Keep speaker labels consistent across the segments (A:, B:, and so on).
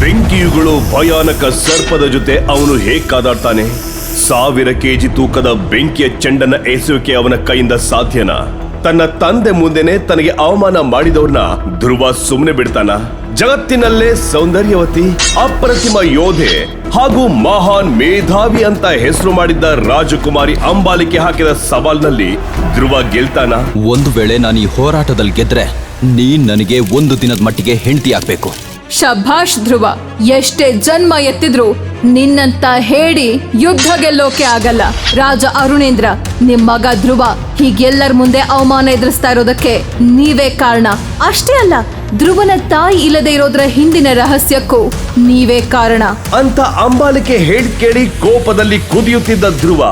A: ಬೆಂಕಿಯುಗಳು ಭಯಾನಕ ಸರ್ಪದ ಜೊತೆ ಅವನು ಹೇಗ್ ಕಾದಾಡ್ತಾನೆ? ಸಾವಿರ ಕೆಜಿ ತೂಕದ ಬೆಂಕಿಯ ಚೆಂಡನ್ನ ಎಸೆಯೋಕೆ ಅವನ ಕೈಯಿಂದ ಸಾಧ್ಯನಾ? ತನ್ನ ತಂದೆ ಮುಂದೆನೆ ತನಗೆ ಅವಮಾನ ಮಾಡಿದವ್ರನ್ನ ಧ್ರುವ ಸುಮ್ಮನೆ ಬಿಡ್ತಾನ? ಜಗತ್ತಿನಲ್ಲೇ ಸೌಂದರ್ಯವತಿ, ಅಪ್ರತಿಮ ಯೋಧೆ ಹಾಗೂ ಮಹಾನ್ ಮೇಧಾವಿ ಅಂತ ಹೆಸರು ಮಾಡಿದ್ದ ರಾಜಕುಮಾರಿ ಅಂಬಾಲಿಕೆ ಹಾಕಿದ ಸವಾಲ್ನಲ್ಲಿ ಧ್ರುವ ಗೆಲ್ತಾನ?
B: ಒಂದು ವೇಳೆ ನಾನು ಈ ಹೋರಾಟದಲ್ಲಿ ಗೆದ್ರೆ ನೀನ್ ನನಗೆ ಒಂದು ದಿನದ ಮಟ್ಟಿಗೆ ಹೆಂಡತಿ ಆಗ್ಬೇಕು.
C: ಶಭಾಷ್ ಧ್ರುವ, ಎಷ್ಟೇ ಜನ್ಮ ಎತ್ತಿದ್ರು ನಿನ್ನಂತ ಹೇಳಿ ಯುದ್ಧ ಗೆಲ್ಲೋಕೆ ಆಗಲ್ಲ. ರಾಜ ಅರುಣೇಂದ್ರ, ನಿಮ್ ಮಗ ಧ್ರುವ ಹೀಗೆಲ್ಲರ ಮುಂದೆ ಅವಮಾನ ಎದುರಿಸ್ತಾ ಇರೋದಕ್ಕೆ ನೀವೇ ಕಾರಣ. ಅಷ್ಟೇ ಅಲ್ಲ, ಧ್ರುವನ ತಾಯಿ ಇಲ್ಲದೆ ಇರೋದ್ರ ಹಿಂದಿನ ರಹಸ್ಯಕ್ಕೂ ನೀವೇ ಕಾರಣ.
A: ಅಂತ ಅಂಬಾಲಿಕೆ ಹೇಳಿ ಕೇಳಿ ಕೋಪದಲ್ಲಿ ಕುದಿಯುತ್ತಿದ್ದ ಧ್ರುವ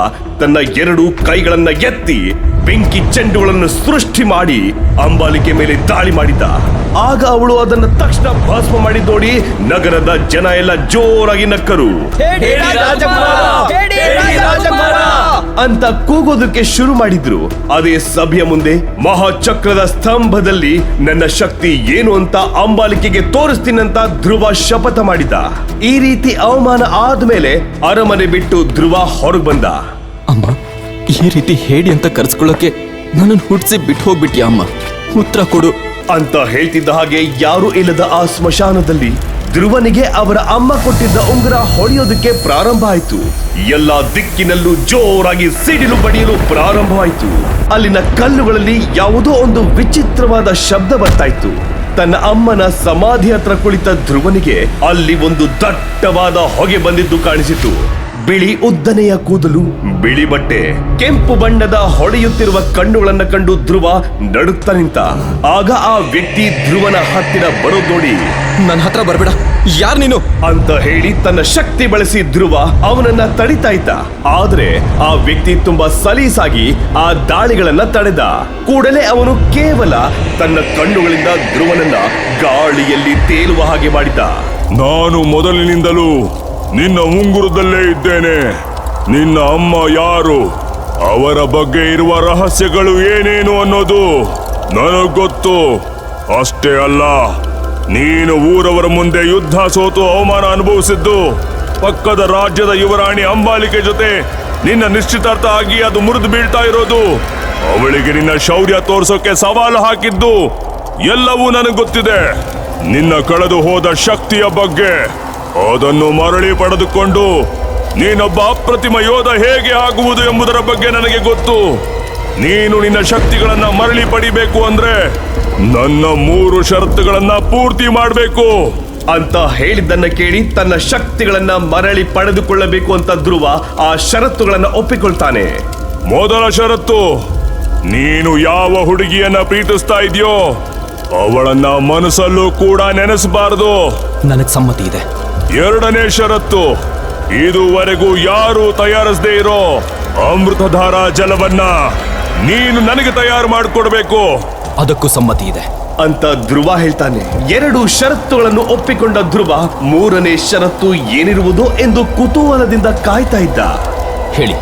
A: ತನ್ನ ಎರಡು ಕೈಗಳನ್ನ ಎತ್ತಿ ಬೆಂಕಿ ಚೆಂಡುಗಳನ್ನು ಸೃಷ್ಟಿ ಮಾಡಿ ಅಂಬಾಲಿಕೆ ಮೇಲೆ ದಾಳಿ ಮಾಡಿದ್ದ ಆಗ ಅವಳು ಅದನ್ನ ತಕ್ಷಣ ಭಸ್ಮ ಮಾಡಿ ನೋಡಿ ನಗರದ ಜನ ಎಲ್ಲ ಜೋರಾಗಿ ನಕ್ಕರು. ಅಂತ ಕೂಗೋದಕ್ಕೆ ಶುರು ಮಾಡಿದ್ರು. ಅದೇ ಸಭೆಯ ಮುಂದೆ ಮಹಾಚಕ್ರದ ಸ್ತಂಭದಲ್ಲಿ ನನ್ನ ಶಕ್ತಿ ಏನು ಅಂತ ಅಂಬಾಲಿಕೆಗೆ ತೋರಿಸ್ತೀನಂತ ಧ್ರುವ ಶಪಥ ಮಾಡಿದ. ಈ ರೀತಿ ಅವಮಾನ ಆದ್ಮೇಲೆ ಅರಮನೆ ಬಿಟ್ಟು ಧ್ರುವ ಹೊರಗ್ ಬಂದ.
B: ಅಮ್ಮ ಈ ರೀತಿ ಹೇಳಿ ಅಂತ ಕರ್ಸ್ಕೊಳ್ಳೋಕೆ ನನ್ನನ್ನು ಹುಟ್ಟಿಸಿ ಬಿಟ್ಟು ಹೋಗ್ಬಿಟ್ಯಾ ಅಮ್ಮ? ಉತ್ತರ ಕೊಡು.
A: ಅಂತ ಹೇಳ್ತಿದ್ದ ಹಾಗೆ ಯಾರು ಇಲ್ಲದ ಆ ಸ್ಮಶಾನದಲ್ಲಿ ಧ್ರುವನಿಗೆ ಅವರ ಅಮ್ಮ ಕೊಟ್ಟಿದ್ದ ಉಂಗುರ ಹೊಡೆಯೋದಕ್ಕೆ ಪ್ರಾರಂಭ ಆಯ್ತು. ಎಲ್ಲ ದಿಕ್ಕಿನಲ್ಲೂ ಜೋರಾಗಿ ಸಿಡಿಲು ಬಡಿಯಲು ಪ್ರಾರಂಭವಾಯಿತು ಅಲ್ಲಿನ ಕಲ್ಲುಗಳಲ್ಲಿ ಯಾವುದೋ ಒಂದು ವಿಚಿತ್ರವಾದ ಶಬ್ದ ಬರ್ತಾಯಿತ್ತು ತನ್ನ ಅಮ್ಮನ ಸಮಾಧಿ ಹತ್ರ ಕುಳಿತ ಧ್ರುವನಿಗೆ ಅಲ್ಲಿ ಒಂದು ದಟ್ಟವಾದ ಹೊಗೆ ಬಂದಿದ್ದು ಕಾಣಿಸಿತು. ಬಿಳಿ ಉದ್ದನೆಯ ಕೂದಲು ಬಿಳಿ ಬಟ್ಟೆ ಕೆಂಪು ಬಣ್ಣದ ಹೊಳೆಯುತ್ತಿರುವ ಕಣ್ಣುಗಳನ್ನ ಕಂಡು ಧ್ರುವ ನಡುತ್ತಾ ನಿಂತ. ಆಗ ಆ ವ್ಯಕ್ತಿ ಧ್ರುವನ ಹತ್ತಿರ ಬರೋದ್ ನೋಡಿ
B: ನನ್ನ ಹತ್ರ ಬರಬೇಡ. ಯಾರ್ ನೀನು?
A: ಅಂತ ಹೇಳಿ ತನ್ನ ಶಕ್ತಿ ಬಳಸಿ ಧ್ರುವ ಅವನನ್ನ ತಡಿತಾ ಇದ್ದ. ಆದ್ರೆ ಆ ವ್ಯಕ್ತಿ ತುಂಬಾ ಸಲೀಸಾಗಿ ಆ ದಾಳಿಗಳನ್ನ ತಡೆದ. ಕೂಡಲೇ ಅವನು ಕೇವಲ ತನ್ನ ಕಣ್ಣುಗಳಿಂದ ಧ್ರುವನನ್ನ ಗಾಳಿಯಲ್ಲಿ ತೇಲುವ ಹಾಗೆ ಮಾಡಿದ.
D: ನಾನು ಮೊದಲಿನಿಂದಲೂ ನಿನ್ನ ಉಂಗುರದಲ್ಲೇ ಇದ್ದೇನೆ. ನಿನ್ನ ಅಮ್ಮ ಯಾರು? ಅವರ ಬಗ್ಗೆ ಇರುವ ರಹಸ್ಯಗಳು ಏನೇನು ಅನ್ನೋದು ನನಗೆ ಗೊತ್ತು. ಅಷ್ಟೇ ಅಲ್ಲ, ನೀನು ಊರವರ ಮುಂದೆ ಯುದ್ಧ ಸೋತು ಅವಮಾನ ಅನುಭವಿಸಿದ್ದು, ಪಕ್ಕದ ರಾಜ್ಯದ ಯುವರಾಣಿ ಅಂಬಾಲಿಕೆ ಜೊತೆ ನಿನ್ನ ನಿಶ್ಚಿತಾರ್ಥ ಆಗಿ ಅದು ಮುರಿದು ಬೀಳ್ತಾ ಇರೋದು. ಅವಳಿಗೆ ನಿನ್ನ ಶೌರ್ಯ ತೋರಿಸೋಕೆ ಸವಾಲು ಹಾಕಿದ್ದು ಎಲ್ಲವೂ ನನಗೆ ಗೊತ್ತಿದೆ. ನಿನ್ನ ಕಳೆದು ಹೋದ ಶಕ್ತಿಯ ಬಗ್ಗೆ. ಅದನ್ನು ಮರಳಿ ಪಡೆದುಕೊಂಡು ನೀನೊಬ್ಬ ಅಪ್ರತಿಮ ಯೋಧ ಹೇಗೆ ಆಗುವುದು ಎಂಬುದರ ಬಗ್ಗೆ ನನಗೆ ಗೊತ್ತು. ನೀನು ನಿನ್ನ ಶಕ್ತಿಗಳನ್ನ ಮರಳಿ ಪಡಿಬೇಕು ಅಂದ್ರೆ ನನ್ನ ಮೂರು ಷರತ್ತುಗಳನ್ನ ಪೂರ್ತಿ ಮಾಡಬೇಕು.
A: ಅಂತ ಹೇಳಿದ್ದನ್ನ ಕೇಳಿ ತನ್ನ ಶಕ್ತಿಗಳನ್ನ ಮರಳಿ ಪಡೆದುಕೊಳ್ಳಬೇಕು ಅಂತ ಧ್ರುವ ಆ ಷರತ್ತುಗಳನ್ನ ಒಪ್ಪಿಕೊಳ್ತಾನೆ.
D: ಮೊದಲ ಷರತ್ತು ನೀನು ಯಾವ ಹುಡುಗಿಯನ್ನ ಪ್ರೀತಿಸ್ತಾ ಇದೆಯೋ ಅವಳನ್ನ ಮನಸ್ಸಲ್ಲೂ ಕೂಡ ನೆನೆಸಬಾರದು.
B: ನನಗೆ ಸಮ್ಮತಿ ಇದೆ.
D: ಎರಡನೇ ಷರತ್ತು ಇದುವರೆಗೂ ಯಾರು ತಯಾರಿಸದೇ ಇರೋ ಅಮೃತಧಾರ ಜಲವನ್ನ ನೀನು ನನಗೆ ತಯಾರು ಮಾಡಿಕೊಡ್ಬೇಕು.
B: ಅದಕ್ಕೂ ಸಮ್ಮತಿ ಇದೆ.
A: ಅಂತ ಧ್ರುವ ಹೇಳ್ತಾನೆ. ಎರಡು ಷರತ್ತುಗಳನ್ನು ಒಪ್ಪಿಕೊಂಡ ಧ್ರುವ ಮೂರನೇ ಷರತ್ತು ಏನಿರುವುದು ಎಂದು ಕುತೂಹಲದಿಂದ ಕಾಯ್ತಾ ಇದ್ದ.
B: ಹೇಳಿ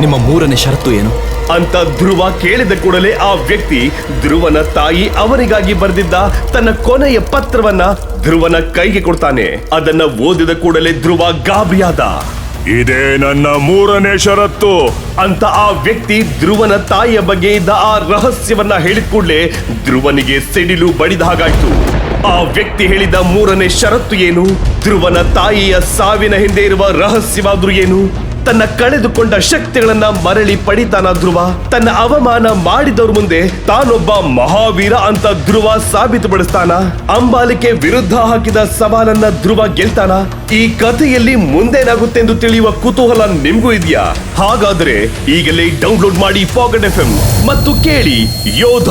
B: ನಿಮ್ಮ ಮೂರನೇ ಷರತ್ತು ಏನು?
A: ಅಂತ ಧ್ರುವ ಕೇಳಿದ ಕೂಡಲೇ ಆ ವ್ಯಕ್ತಿ ಧ್ರುವನ ತಾಯಿ ಅವನಿಗಾಗಿ ಬರೆದಿದ್ದ ತನ್ನ ಕೊನೆಯ ಪತ್ರವನ್ನ ಧ್ರುವನ ಕೈಗೆ ಕೊಡ್ತಾನೆ. ಅದನ್ನ ಓದಿದ ಕೂಡಲೇ ಧ್ರುವ ಗಾಬರಿಯಾದ.
D: ಇದೇ ನನ್ನ ಮೂರನೇ ಷರತ್ತು.
A: ಅಂತ ಆ ವ್ಯಕ್ತಿ ಧ್ರುವನ ತಾಯಿಯ ಬಗ್ಗೆ ಇದ್ದ ಆ ರಹಸ್ಯವನ್ನ ಹೇಳಿದ ಕೂಡಲೇ ಧ್ರುವನಿಗೆ ಸಿಡಿಲು ಬಡಿದ ಹಾಗಾಯ್ತು. ಆ ವ್ಯಕ್ತಿ ಹೇಳಿದ ಮೂರನೇ ಷರತ್ತು ಏನು? ಧ್ರುವನ ತಾಯಿಯ ಸಾವಿನ ಹಿಂದೆ ಇರುವ ರಹಸ್ಯವಾದ್ರೂ ಏನು? ತನ್ನ ಕಳೆದುಕೊಂಡ ಶಕ್ತಿಗಳನ್ನ ಮರಳಿ ಪಡಿತಾನ ಧ್ರುವ. ತನ್ನ ಅವಮಾನ ಮಾಡಿದವ್ರ ಮುಂದೆ ತಾನೊಬ್ಬ ಮಹಾವೀರ ಅಂತ ಧ್ರುವ ಸಾಬೀತುಪಡಿಸ್ತಾನ. ಅಂಬಾಲಿಕೆ ವಿರುದ್ಧ ಹಾಕಿದ ಸವಾಲನ್ನ ಧ್ರುವ ಗೆಲ್ತಾನ. ಈ ಕಥೆಯಲ್ಲಿ ಮುಂದೇನಾಗುತ್ತೆ ಎಂದು ತಿಳಿಯುವ ಕುತೂಹಲ ನಿಮ್ಗೂ ಇದೆಯಾ? ಹಾಗಾದ್ರೆ ಈಗಲೇ ಡೌನ್ಲೋಡ್ ಮಾಡಿ ಪಾಕೆಟ್ ಎಫ್ ಮತ್ತು ಕೇಳಿ ಯೋಧ.